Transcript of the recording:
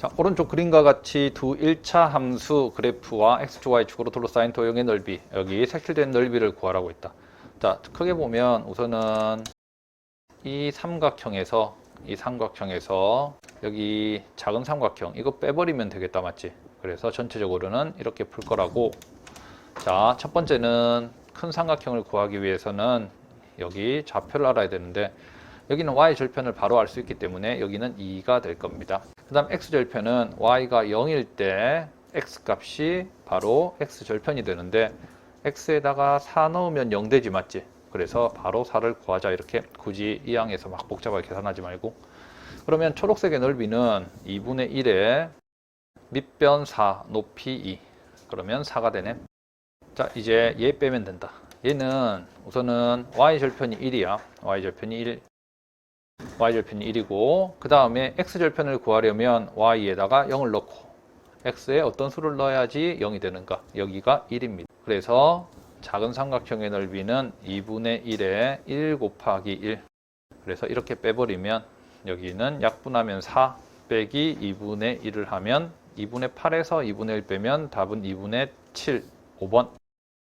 자, 오른쪽 그림과 같이 두 1차 함수 그래프와 x, y 축으로 둘러싸인 도형의 넓이, 여기 색칠된 넓이를 구하라고 했다. 자, 크게 보면 우선은 이 삼각형에서 이 삼각형에서 여기 작은 삼각형 이거 빼버리면 되겠다 맞지? 그래서 전체적으로는 이렇게 풀 거라고 자, 첫 번째는 큰 삼각형을 구하기 위해서는 여기 좌표를 알아야 되는데 여기는 y 절편을 바로 알 수 있기 때문에 여기는 2가 될 겁니다. 그 다음 x 절편은 y가 0일 때 x 값이 바로 x 절편이 되는데 x에다가 4 넣으면 0 되지 맞지? 그래서 바로 4를 구하자 이렇게 굳이 이 항에서 막 복잡하게 계산하지 말고. 그러면 초록색의 넓이는 2분의 1에 밑변 4 높이 2 그러면 4가 되네. 자 이제 얘 빼면 된다. 얘는 우선은 y절편이 1이야. y절편이 1 y절편이 1이고 그 다음에 x절편을 구하려면 y에다가 0을 넣고 x에 어떤 수를 넣어야지 0이 되는가. 여기가 1입니다. 그래서 작은 삼각형의 넓이는 2분의 1에 1 곱하기 1 그래서 이렇게 빼버리면 여기는 약분하면 4 빼기 2분의 1을 하면 2분의 8에서 2분의 1 빼면 답은 2분의 7 5번